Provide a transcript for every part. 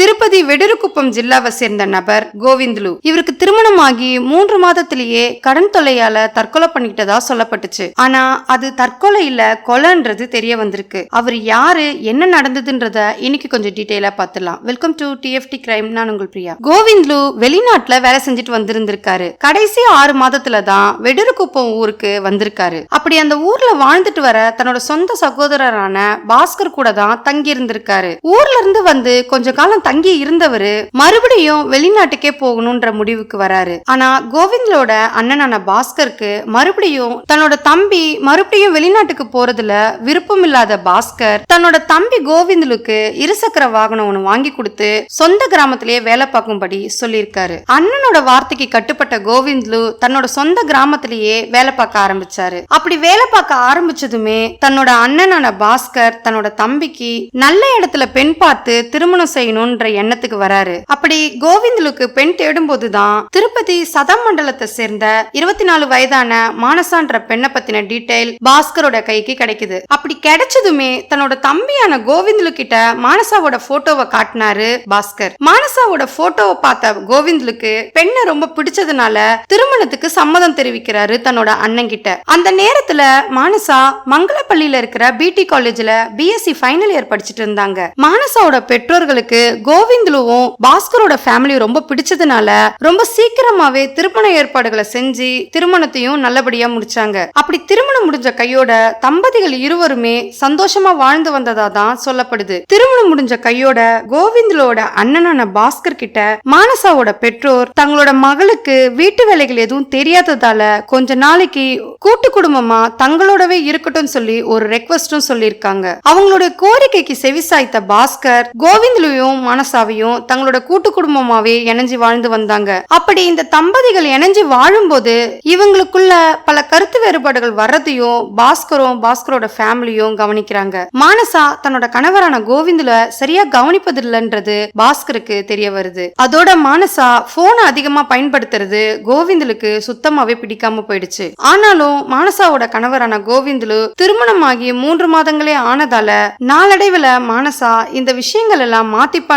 திருப்பதி வெடிருக்குப்பம் ஜில்லாவை சேர்ந்த நபர் கோவிந்த்லு. இவருக்கு திருமணமாகி மூன்று மாதத்திலேயே கடன் தொல்லையால தற்கொலை பண்ணிக்கிட்டதா சொல்லப்பட்டுச்சு. ஆனா அது தற்கொலை இல்ல கொலைன்றது தெரிய வந்திருக்கு. அவர் யாரு என்ன நடந்ததுன்றத இன்னைக்கு கொஞ்சம் டீட்டெயிலா பார்த்துலாம் வெல்கம் டு டிஎஃப்டி கிரைம் நான் உங்கள் பிரியா. கோவிந்த்லு வெளிநாட்டுல வேலை செஞ்சுட்டு வந்திருந்திருக்காரு. கடைசி ஆறு மாதத்துல தான் வெடிருக்குப்பம் ஊருக்கு வந்திருக்காரு. அப்படி அந்த ஊர்ல வாழ்ந்துட்டு வர தன்னோட சொந்த சகோதரரான பாஸ்கர் கூட தான் தங்கி இருந்திருக்காரு ஊர்ல இருந்து வந்து கொஞ்ச காலம் தங்கி இருந்தவரு மறுபடியும் வெளிநாட்டுக்கே போகணும்ன்ற முடிவுக்கு வராரு. ஆனா கோவிந்தலோட அண்ணனான பாஸ்கருக்கு மறுபடியும் தன்னோட தம்பி மறுபடியும் வெளிநாட்டுக்கு போறதுல விருப்பம் இல்லாத பாஸ்கர் தன்னோட தம்பி கோவிந்தலுக்கு இருசக்கர வாகனம் ஒன்னு வாங்கி கொடுத்து சொந்த கிராமத்திலேயே வேலை பார்க்கும்படி சொல்லியிருக்காரு. அண்ணனோட வார்த்தைக்கு கட்டுப்பட்ட கோவிந்த்லு தன்னோட சொந்த கிராமத்திலேயே வேலை பார்க்க ஆரம்பிச்சாரு. அப்படி வேலை பார்க்க ஆரம்பிச்சதுமே தன்னோட அண்ணனான பாஸ்கர் தன்னோட தம்பிக்கு நல்ல இடத்துல பெண் பார்த்து திருமணம் செய்யணும்ன்ற எண்ணத்துக்கு வராரு. அப்படி கோவிந்தலுக்கு பெண் தேடும் தான் திருப்பதி சதமண்டலத்தை சேர்ந்த இருபத்தி நாலு வயதான மானசான்ற பெண்ணை பத்தின டீடைல் பாஸ்கரோட கைக்கு கிடைக்குது. அப்படி கிடைச்சதுமே தன்னோட தம்பியான கோவிந்தலு கிட்ட மானசாவோட போட்டோவை காட்டினாரு பாஸ்கர். மானசாவோட போட்டோவை பார்த்த கோவிந்தலுக்கு பெண்ணை ரொம்ப பிடிச்சதுனால திருமணத்துக்கு சம்மதம் தெரிவிக்கிறாரு தன்னோட அண்ணன் கிட்ட அந்த நேரத்துல மானசா மங்களப்பள்ளியில இருக்கிற பிடி காலேஜ்ல பிஎஸ்சி ஃபைனல் இயர் படிச்சிட்டு இருந்தாங்க. மானசாவோட பெற்றோர்களுக்கு கோவிந்துலுவும் பாஸ்கரோட ஃபேமிலி ரொம்ப பிடிச்சதுனால ரொம்ப சீக்கிரமாவே திருமண ஏற்பாடுகளை செஞ்சு திருமணத்தையும் நல்லபடியா முடிச்சாங்க. அப்படி திருமணம் முடிஞ்ச கையோட தம்பதிகள் இருவருமே சந்தோஷமா வாழ்ந்து வந்ததா தான் சொல்லப்படுது. திருமணம் முடிஞ்ச கையோட கோவிந்தலோட அண்ணனான பாஸ்கர் கிட்ட மானசாவோட பெற்றோர் தங்களோட மகளுக்கு வீட்டு வேலைகள் எதுவும் தெரியாததால கொஞ்ச நாளைக்கு கூட்டு குடும்பமா தங்களோடவே இருக்கட்டும் சொல்லி ஒரு ரெக்வஸ்டும் சொல்லியிருக்காங்க. அவங்களுடைய கோரிக்கைக்கு செவிசாய்த்த பாஸ்கர் கோவிந்தலையும் மானசாவையும் தங்களோட கூட்டு குடும்பமாவே இணைஞ்சு வாழ்ந்து வந்தாங்க. அப்படி இந்த தம்பதிகள் இணைஞ்சு வாழும்போது இவங்களுக்குள்ள பல கருத்து வேறுபாடுகள் வர்றதையும் பாஸ்கரும் பாஸ்கரோட ஃபேமிலியும் கவனிக்கிறாங்க. மானசா தன்னோட கணவரான கோவிந்துல சரியா கவனிப்பதில்லைன்றது பாஸ்கருக்கு தெரிய வருது. அதோட மானசா போனை அதிகமா பயன்படுத்துறது கோவிந்தலுக்கு சுத்தமாவே பிடிக்காம போயிடுச்சு. ஆனாலும் மானசாவோட கணவரான கோவிந்துலு திருமணமாகி மூன்று மாதங்களே ஆனதால நாளடைவுல மானசா இந்த விஷயங்கள் எல்லாம்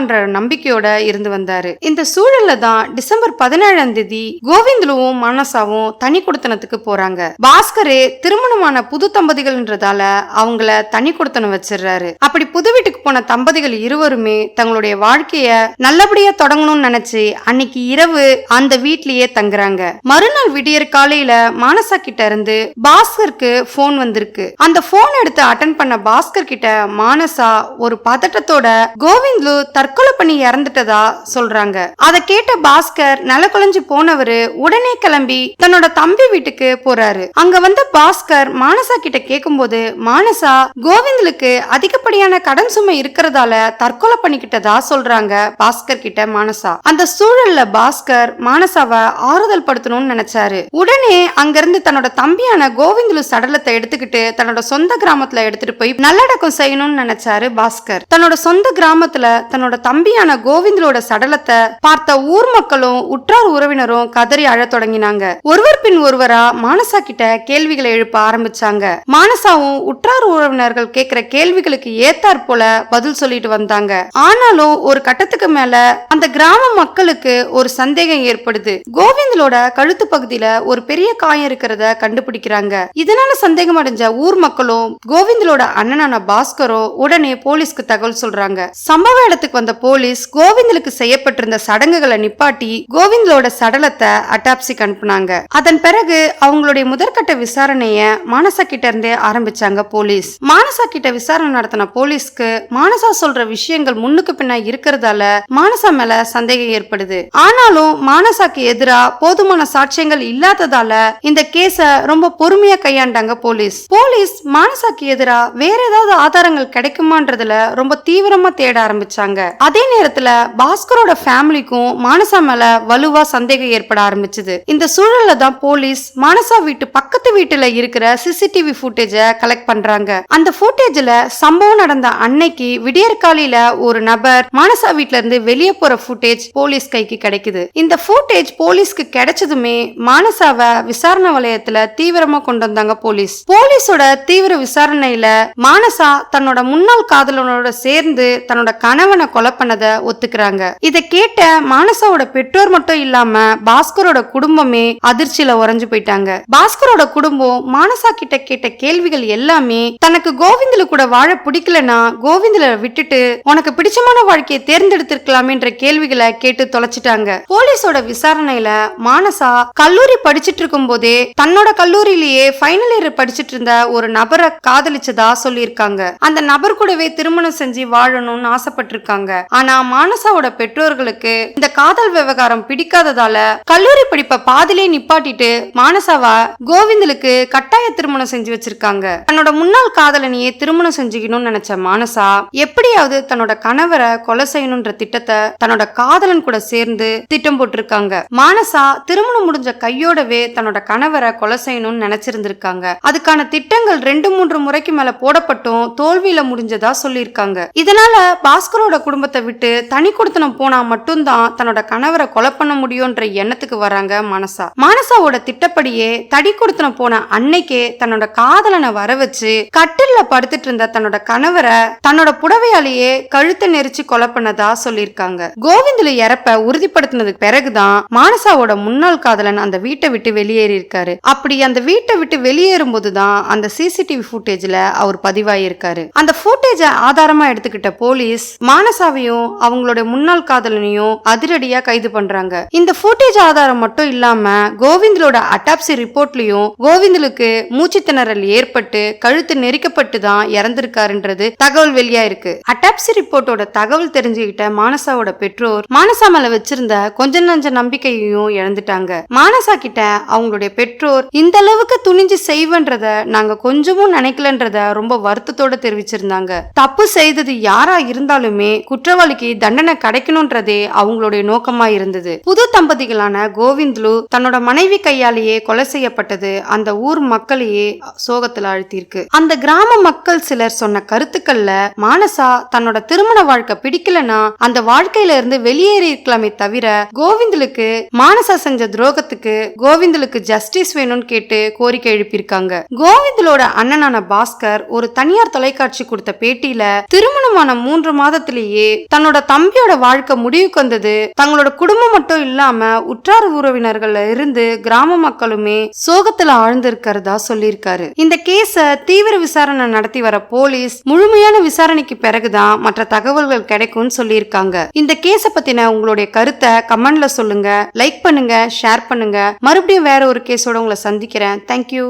மாத்திப்பான்ற நம்பிக்கையோட இருந்து வந்தாரு. இந்த சூழல்ல தான் டிசம்பர் பதினேழாம் தேதி கோவிந்தலுவும் மானசாவும் தனி குடுத்தனத்துக்கு போறாங்க. பாஸ்கரே திருமணமான புது தம்பதிகள்ன்றதால அவங்கள தனி கொடுத்தனம் வச்சிடுறாரு. அப்படி புது வீட்டுக்கு போன தம்பதிகள் இருவருமே தங்களுடைய வாழ்க்கைய நல்லபடியா தொடங்கணும்னு நினைச்சு அன்னைக்கு இரவு அந்த வீட்லயே தங்குறாங்க. மறுநாள் விடியற் காலையில மானசா கிட்ட இருந்து பாஸ்கருக்கு போன் வந்திருக்கு. அந்த போன் எடுத்து அட்டன் பண்ண பாஸ்கர் கிட்ட மானசா ஒரு பதட்டத்தோட கோவிந்த்லு தற்கொலை பண்ணி இறந்துட்டதா சொல்றாங்க. அதை கேட்ட பாஸ்கர் நலக்குலைஞ்சு போனவரு உடனே கிளம்பி தன்னோட தம்பி வீட்டுக்கு போறாரு. அங்க வந்த பாஸ்கர் மானசா கிட்ட கேக்கும்போது மானசா கோவிந்தலுக்கு அதிகப்படியான கடன் சுமை இருக்கிறதால தற்கொலை பண்ணிக்கிட்டதா சொல்றாங்க பாஸ்கர் கிட்ட மானசா. அந்த சூழல்ல பாஸ்கர் மானசாவை ஆறுதல் படுத்தணும்னு நினைச்சாரு. உடனே அங்கிருந்து தன்னோட தம்பியான கோவிந்தலு சடலத்தை எடுத்துக்கிட்டு தன்னோட சொந்த கிராமத்துல எடுத்துட்டு போய் நல்லடக்கம் செய்யணும்னு நினைச்சாரு பாஸ்கர். தன்னோட சொந்த கிராமத்துல தன்னோட தம்பியான கோவிந்தலோட சடலத்தை பார்த்த ஊர் மக்களும் உற்றார் உறவினரும் கதறி அழத் தொடங்கினாங்க. ஒருவர் பின் ஒருவரா மானசா கிட்ட கேள்விகளை எழுப்ப ஆரம்பிச்சாங்க. மானசாவும் உற்றார் உறவினர்கள் கேட்கிற கேள்விகளுக்கு ஏத்தாற் போல பதில் சொல்லிட்டு வந்தாங்க. ஆனாலும் ஒரு கட்டத்துக்கு மேல அந்த கிராம மக்களுக்கு ஒரு சந்தேகம் ஏற்படுது. கோவிந்தலோட கழுத்து பகுதியில ஒரு பெரிய காயம் இருக்கிறத கண்டுபிடிக்கிறாங்க. இதனால சந்தேகம் அடைஞ்ச ஊர் மக்களும் கோவிந்தலோட அண்ணனான பாஸ்கரும் உடனே போலீஸ்க்கு தகவல் சொல்றாங்க. சம்பவ இடத்துக்கு வந்த போலீஸ் கோவிந்தலுக்கு செய்யப்பட்டிருந்த சடங்குகளை நிப்பாட்டி கோவிந்தலோட சடலத்தை அட்டாப்சிக்கு அனுப்புனாங்க. அதன் பிறகு அவங்களுடைய முதற்கட்ட விசாரணைய மானசா கிட்ட இருந்தே ஆரம்பிச்சாங்க போலீஸ். மானசா கிட்ட விசாரணை நடத்தின போலீஸ்க்கு மானசா சொல்ற விஷயங்கள் முன்னுக்கு பின்ன இருக்கிறதால மானசா மேல சந்தேகம் ஏற்படுது. ஆனாலும் மானசாக்கு எதிரா போதுமான சாட்சியங்கள் இல்லாததால இந்த கேஸ ரொம்ப பொறுமையா கையாண்டாங்க போலீஸ். போலீஸ் மானசாக்கு எதிரா வேற ஏதாவது ஆதாரங்கள் கிடைக்குமான்றதுல ரொம்ப தீவிரமா தேட ஆரம்பிச்சாங்க. அதே நேரத்துல பாஸ்கரோட ஃபேமிலிக்கும் மானசா மேல வலுவா சந்தேகம் ஏற்பட ஆரம்பிச்சது. இந்த சூழல்ல தான் போலீஸ் மானசா வீட்டு பக்கத்து வீட்டுல இருக்கிற சிசிடிவி ஃபுட்டேஜ கலெக்ட் பண்றாங்க. அந்த ஃபுட்டேஜ்ல சம்பவம் நடந்த அன்னைக்கு விடியற்காலையில ஒரு நபர் மானசா வீட்ல இருந்து வெளியே போற ஃபுட்டேஜ் போலீஸ் கைக்கு கிடைக்குது. இந்த ஃபுட்டேஜ் போலீஸ்க்கு கிடைச்சதுமே மானசாவை விசாரணை வலயத்துல தீவிரமா கொண்டு வந்தாங்க போலீஸ். போலீஸோட தீவிர விசாரணையில மானசா தன்னோட முன்னாள் காதலனோட சேர்ந்து தன்னோட கணவனை கொலை பண்ணத ஒத்துக்கிறாங்க. இதை கேட்ட மானசாவோட பெற்றோர் மட்டும் இல்லாம பாஸ்கரோட குடும்பமே அதிர்ச்சியில உறைஞ்சு போயிட்டாங்க. பாஸ்கரோட குடும்பம் மானசா கிட்ட கேட்ட கேள்விகள் எல்லாமே தனக்கு கோவிந்தில கூட வாழ பிடிக்கலனா கோவிந்தில விட்டுட்டு உனக்கு பிடிச்சமான வாழ்க்கையை தேர்ந்தெடுத்திருக்கலாமேன்ற கேள்விகளை கேட்டு தொலைச்சிட்டாங்க. போலீஸோட விசாரணையில மானசா கல்லூரி படிச்சிட்டு இருக்கும் போதே தன்னோட கல்லூரியிலேயே ஃபைனல் இயர் படிச்சிட்டு இருந்த ஒரு நபரை காதலிச்சதா சொல்லியிருக்காங்க. அந்த நபர் கூடவே திருமணம் செஞ்சு வாழணும்னு ஆசைப்பட்டிருக்காங்க. ஆனா மானசாவோட பெற்றோர்களுக்கு இந்த காதல் விவகாரம் பிடிக்காததால கல்லூரி படிப்பை பாதிலே நிப்பாட்டிட்டு மானசாவா கோவிந்தலுக்கு கட்டாய திருமணம் செஞ்சு வச்சிருக்காங்க. தன்னோட முன்னாள் காதலனையே திருமணம் செஞ்சுக்கணும்னு நினைச்ச மானசா எப்படியாவது தன்னோட கணவரை கொலை செய்யணும்ன்ற திட்டத்தை தன்னோட காதலன் கூட சேர்ந்து திட்டம் போட்டிருக்காங்க. மானசா திருமணம் முடிஞ்ச கையோடவே தன்னோட கணவரை கொலை செய்யணும்னு நினைச்சிருந்திருக்காங்க. அதுக்கான திட்டங்கள் ரெண்டு மூன்று முறைக்கு மேல போடப்பட்டும் தோல்வியில முடிஞ்சதா சொல்லியிருக்காங்க. இதனால பாஸ்கரோட குடும்பத்தை விட்டு தனி கொடுத்தனம் போனா மட்டும்தான் தன்னோட கணவரை கொலை பண்ண முடியும்ன்ற எண்ணத்துக்கு வராங்க மனசா. மானசாவோட திட்டப்படியே தடி கொடுத்தனம் போன அன்னைக்கே தன்னோட காதலனை வர வச்சு கட்டில்ல படுத்துட்டு இருந்த தன்னோட கணவரை தன்னோட புடவையாலேயே கழுத்தை நெரிச்சு கொலை பண்ணதா சொல்லியிருக்காங்க. கோவிந்தில இறப்ப உறுதிப்படுத்தினதுக்கு பிறகுதான் மானசாவோட முன்னாள் காதலன் அந்த வீட்டை விட்டு வெளியேறி இருக்காரு அப்படி அந்த வீட்டை விட்டு வெளியேறும் போதுதான் அந்த சிசிடிவி ஃபுட்டேஜ்ல அவர் பதிவாயிருக்காரு. அந்த ஃபுட்டேஜ ஆதாரமா எடுத்துக்கிட்ட போலீஸ் மானசாவை மானசாவையும் அவங்களோட முன்னாள் காதலனையும் அதிரடியா கைது பண்றாங்க. இந்த ஃபுட்டேஜ் ஆதாரம் மட்டும் இல்லாம கோவிந்தலோட அட்டாப்சி ரிப்போர்ட்லயும் கோவிந்தலுக்கு மூச்சு திணறல் ஏற்பட்டு கழுத்து நெரிக்கப்பட்டு தான் இறந்திருக்காருன்றது தகவல் வெளியா இருக்கு. அட்டாப்சி ரிப்போர்ட்டோட தகவல் தெரிஞ்சுக்கிட்ட மானசாவோட பெற்றோர் மானசா மேல வச்சிருந்த கொஞ்ச நஞ்ச நம்பிக்கையையும் இழந்துட்டாங்க. மானசா கிட்ட அவங்களுடைய பெற்றோர் இந்த அளவுக்கு துணிஞ்சு செய்வன்றத நாங்க கொஞ்சமும் நினைக்கலன்றத ரொம்ப வருத்தத்தோட தெரிவிச்சிருந்தாங்க. தப்பு செய்தது யாரா இருந்தாலுமே குற்றவாளிக்கு தண்டனை கிடைக்கணும்ன்றதே அவங்களுடைய நோக்கமா இருந்தது. புது தம்பதிகளான கோவிந்த்லு தன்னோட மனைவி கையாலேயே கொலை செய்யப்பட்டது அந்த ஊர் மக்களையே சோகத்துல அழுத்தியிருக்கு. அந்த கிராம மக்கள் சிலர் சொன்ன கருத்துக்கள்ல மானசா தன்னோட திருமண வாழ்க்கை பிடிக்கலனா அந்த வாழ்க்கையில இருந்து வெளியேறி இருக்கலாமே தவிர கோவிந்தலுக்கு மானசா செஞ்ச துரோகத்துக்கு கோவிந்தலுக்கு ஜஸ்டிஸ் வேணும்னு கேட்டு கோரிக்கை எழுப்பியிருக்காங்க. கோவிந்தலோட அண்ணனான பாஸ்கர் ஒரு தனியார் தொலைக்காட்சி கொடுத்த பேட்டியில திருமணமான மூன்று மாதத்திலேயே தன்னோட தம்பியோட வாழ்க்கை முடிவுக்கு வந்தது. தங்களோட குடும்பம் மட்டும் இல்லாம உற்றார் உறவினர்கள்ல இருந்து கிராம மக்களுமே சோகத்துல ஆழ்ந்திருக்கிறதா சொல்லியிருக்காரு. இந்த கேஸ தீவிர விசாரணை நடத்தி வர போலீஸ் முழுமையான விசாரணைக்கு பிறகுதான் மற்ற தகவல்கள் கிடைக்கும்னு சொல்லியிருக்காங்க. இந்த கேஸ பத்தின உங்களுடைய கருத்தை கமெண்ட்ல சொல்லுங்க. லைக் பண்ணுங்க ஷேர் பண்ணுங்க. மறுபடியும் வேற ஒரு கேஸோட உங்களை சந்திக்கிறேன். தேங்க்யூ